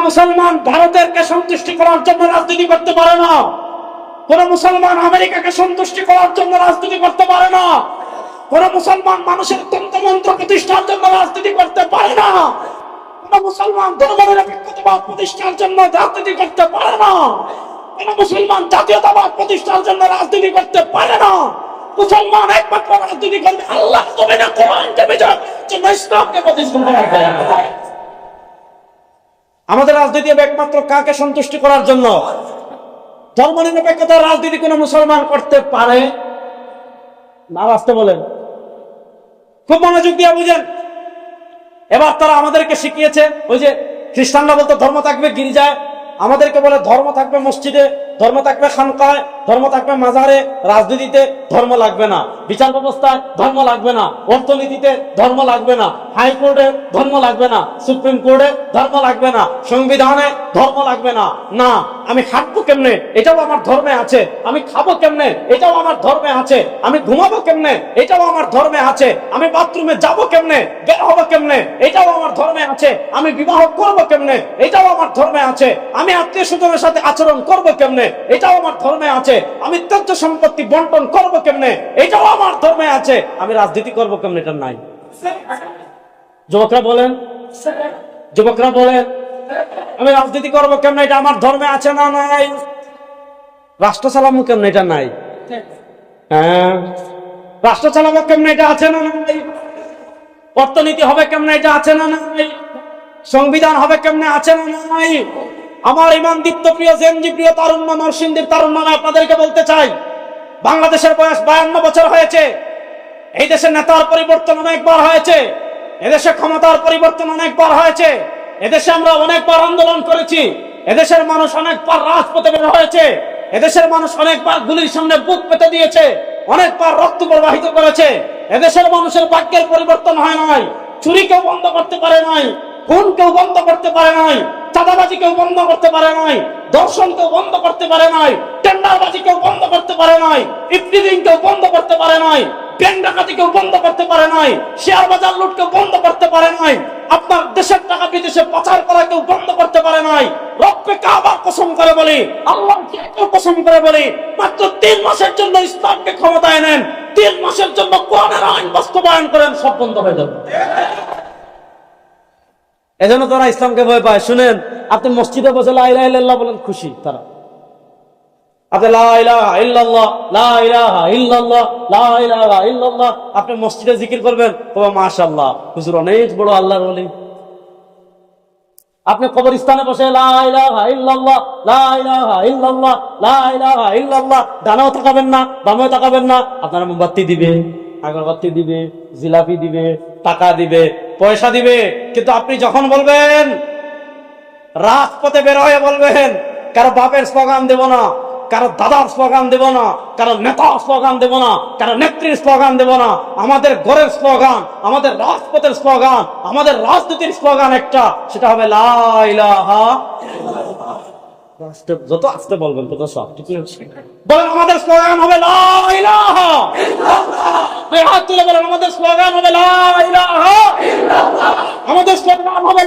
মুসলমান ভারতেরকে সন্তুষ্টি করার জন্য রাজনীতি করতে পারে না। কোন মুসলমান আমেরিকাকে সন্তুষ্টি করার জন্য রাজনীতি করতে পারে না। কোন মুসলমান মানুষের তন্ত্রমন্ত্র প্রতিষ্ঠার জন্য রাজনীতি করতে পারে না। কোন মুসলমান প্রতিষ্ঠার জন্য রাজনীতি করতে পারে না। কোন মুসলমান জাতীয়তাবাদ প্রতিষ্ঠার জন্য রাজনীতি করতে পারে না। মুসলমান একমাত্র রাজনীতি করবে আল্লাহ তবে না জন্য ইসলামকে প্রতিষ্ঠা রাজনীতি হবে একমাত্র কাকে সন্তুষ্টি করার জন্য? ধর্মনিরপেক্ষতার রাজনীতি কোন মুসলমান করতে পারে? না আসতে বলেন। খুব মনোযোগ দিয়ে বুঝেন। এবার তারা আমাদেরকে শিখিয়েছে, ওই যে খ্রিস্টানরা বলতো, ধর্ম থাকবে গির্জায়। আমাদেরকে বলে, ধর্ম থাকবে মসজিদে, ধর্ম থাকবে খানকায়। ধর্ম থাকবে মাজারে, রাজনীতিতে ধর্ম লাগবে না। বিচার ব্যবস্থায় ধর্ম লাগবে না। অর্থনীতিতে ধর্ম লাগবে না। হাইকোর্টে ধর্ম লাগবে না। সুপ্রিম কোর্টে ধর্ম লাগবে না। সংবিধানে ধর্ম লাগবে না। না, আমি হাঁটবো কেমনে? এটাও আমার ধর্মে আছে। আমি খাব কেমনে? এটাও আমার ধর্মে আছে। আমি ঘুমাবো কেমনে? এটাও আমার ধর্মে আছে। আমি বাথরুমে যাব কেমনে? বের হব কেমনে? এটাও আমার ধর্মে আছে। আমি বিবাহ করব কেমনে? এটাও আমার ধর্মে আছে। আমি আত্মীয় স্বজনের সাথে আচরণ করব কেমনে? এটাও আমার ধর্মে আছে। আমি তথ্য সম্পত্তি বন্টন করব কেমনে? এটাও আমার ধর্মে আছে। আমি রাজনীতি করব কেমনে? এটা নাই। যুবকরা বলেন যুবকরা বলেন, আমি রাজনীতি করব কেমনে? এটা আমার ধর্মে আছে না নাই? রাষ্ট্র চালাবো কেমনে? এটা নাই। হ্যাঁ। রাষ্ট্র চালাবো কেমনে? এটা আছে না নাই? অর্থনীতি হবে কেমনে? এটা আছে না নাই? সংবিধান হবে কেমনে? আছে না নাই? আমার ইমান দীপ্ত প্রিয় জেনজি প্রিয় তারুণ্য নরসিংদীর তারুণ্য আপনাদেরকে বলতে চাই, বাংলাদেশের বয়স বায়ান্ন বছর হয়েছে, এই দেশের নেতার পরিবর্তন অনেকবার হয়েছে এদেশে ক্ষমতার পরিবর্তন অনেকবার হয়েছে এদেশে আমরা অনেকবার আন্দোলন করেছি এদেশের মানুষ অনেকবার রাজপথে বের হয়েছে এদেশের মানুষ অনেকবার গুলির সামনে বুক পেতে দিয়েছে, অনেকবার রক্ত প্রবাহিত করেছে এদেশের মানুষের বাক্যের পরিবর্তন হয় নাই, চুরি কেউ বন্ধ করতে পারে নাই, খুন কেউ বন্ধ করতে পারে নাই চাঁদাবাজি কেউ বন্ধ করতে পারে নাই দর্শন কেউ বন্ধ করতে পারে নাই, টেন্ডারবাজি কেউ বন্ধ করতে পারে নাই ইফটিজিং কেউ বন্ধ করতে পারে নাই ব্যাংক ডাকাতি কেউ বন্ধ করতে পারে নাই, শেয়ার বাজার লুট কেউ বন্ধ করতে পারে নাই, আপনার দেশের টাকা বিদেশে পাচার করা কেউ বন্ধ করতে পারে নাই, রব্বে কাবার কসম করে বলি আল্লাহ কসম করে বলি, মাত্র তিন মাসের জন্য ইসলামকে ক্ষমতায় নেন, তিন মাসের জন্য কোরআনের আইন বাস্তবায়ন করেন, সব বন্ধ হয়ে যাবে। এজন্য তারা ইসলামকে ভয় পায়। শুনেন, আপনি মসজিদে বসে লাইলাহ বলেন, খুশি তারা। আপনি মসজিদে জিকির করবেন, তবে মাশাল্লাহ হুজুর অনেক বড় আল্লাহর ওলি। আপনি কবরস্থানে বসে ইলাহা তাকাবেন না বামেও তাকাবেন না, আপনারা মোমবাতি দিবে আগরবাতি দিবে জিলাপি দিবে টাকা দিবে, পয়সা দিবে। কিন্তু আপনি যখন বলবেন, রাজপথে বের হয়ে বলবেন, কারও বাপের স্লোগান দেব না, কারও দাদার স্লোগান দেব না, কারও নেতার স্লোগান দেব না, কারও নেত্রীর স্লোগান দেব না, আমাদের ঘরের স্লোগান, আমাদের রাজপথের স্লোগান, আমাদের রাজনীতির স্লোগান একটা, সেটা হবে লা ইলাহা আস্তে- যত আসতে বলবেন, তত সব ঠিক আছে বলেন, আমাদের স্লোগান হবে লা তুলে বলেন, আমাদের স্লোগান হবে আমাদের স্লোগান হবে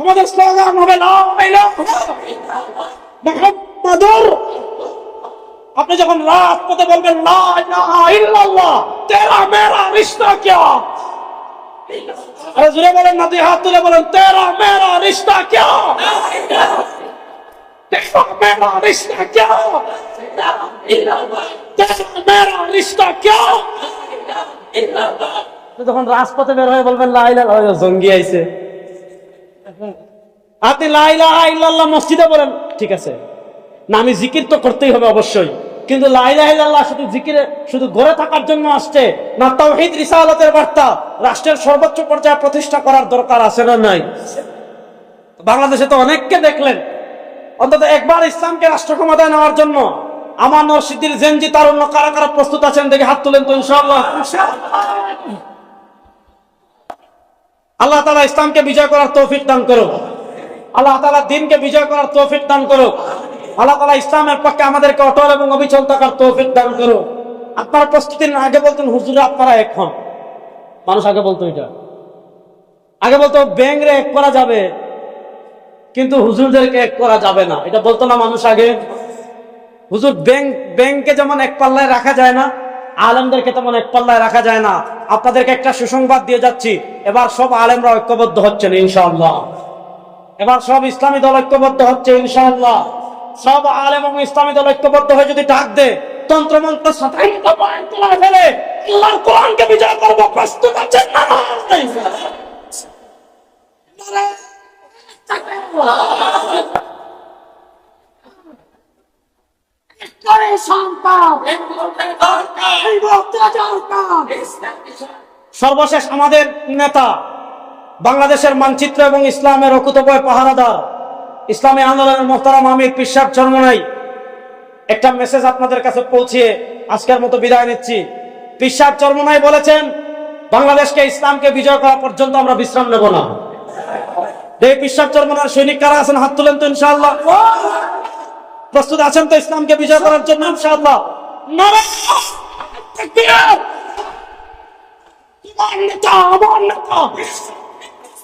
আমাদের স্লোগান হবে লা আপনি যখন রাত পথে বলবেন লা ইলাহা ইল্লাল্লাহ তেরা মেরা রিশতা কিয়া আরে জুড়ে বলেন না দুই হাত তুলে বলেন, তেরা মেরা রিশতা কিয়া তেরা মেরা রিশতা কিয়া তেরা যখন রাজপথে বের হয়ে বলবেন লাইলা জঙ্গি আইছে। আপনি লাইলা মসজিদে বলেন, ঠিক আছে না আমি জিকির তো করতেই হবে অবশ্যই। কিন্তু লাইলা ইল্লাল্লাহ শুধু জিকিরে, শুধু গড়ে থাকার জন্য আসছে, না তাওহীদ রিসালাতের বার্তা রাষ্ট্রের সর্বোচ্চ পর্যায়ে প্রতিষ্ঠা করার দরকার আছে না নাই? বাংলাদেশে তো অনেককে দেখলেন। অন্তত একবার ইসলামকে রাষ্ট্র ক্ষমতায় নেওয়ার জন্য আমার নরসিদ্দির জেনজি তারুণ্য কারা কারা প্রস্তুত আছেন দেখে হাত তুলেন তো ইনশাআল্লাহ। আল্লাহ তালা ইসলামকে বিজয় করার তৌফিক দান করো আল্লাহ তালা দিনকে বিজয় করার তৌফিক দান করো আল্লাহ তালা ইসলামের পক্ষে আমাদেরকে অটল এবং অবিচল থাকার তৌফিক দান করো আপনারা প্রস্তুতির আগে বলতেন, হুজুরে, আপনারা এখন মানুষ আগে বলতো এটা। আগে বলতো ব্যাংক রে এক করা যাবে, কিন্তু হুজুরদেরকে এক করা যাবে না। এটা বলতো না মানুষ আগে। হুজুর, ব্যাংক, ব্যাংকে যেমন এক পাল্লায় রাখা যায় না, আলেমদেরকে তেমন এক পাল্লায় রাখা যায় না। আপনাদেরকে একটা সুসংবাদ দিয়ে যাচ্ছি। এবার সব আলেমরা ঐক্যবদ্ধ হচ্ছেন, ইনশাআল্লাহ। এবার সব ইসলামী দল ঐক্যবদ্ধ হচ্ছে, ইনশাআল্লাহ। সব আলেম এবং ইসলামী দল ঐক্যবদ্ধ হয়ে যদি ডাক দে তন্ত্রমন্ত্র সাথে ফেলে আল্লাহর কোরআনকে বিজয় করব প্রস্তুত আছেন না নাই? করে সন্তান এই অত্যাচার সর্বশেষ আমাদের নেতা বাংলাদেশের মানচিত্র এবং ইসলামের অকুতপয় পাহারাদার ইসলামী আন্দোলনের মোহতারাম আমির পিসাব চর্মনাই। একটা মেসেজ আপনাদের কাছে পৌঁছিয়ে আজকের মতো বিদায় নিচ্ছি। পিসাব চর্মনাই বলেছেন, বাংলাদেশকে ইসলামকে বিজয় করা পর্যন্ত আমরা বিশ্রাম নেব না। এই পিসাব চর্মনার সৈনিক কারা আছেন? হাত তুলেন তো ইনশাআল্লাহ। প্রস্তুত আছেন তো ইসলামকে বিজয় করার জন্য ইনশাআল্লাহ! তোমার নেতা, আমার নেতা।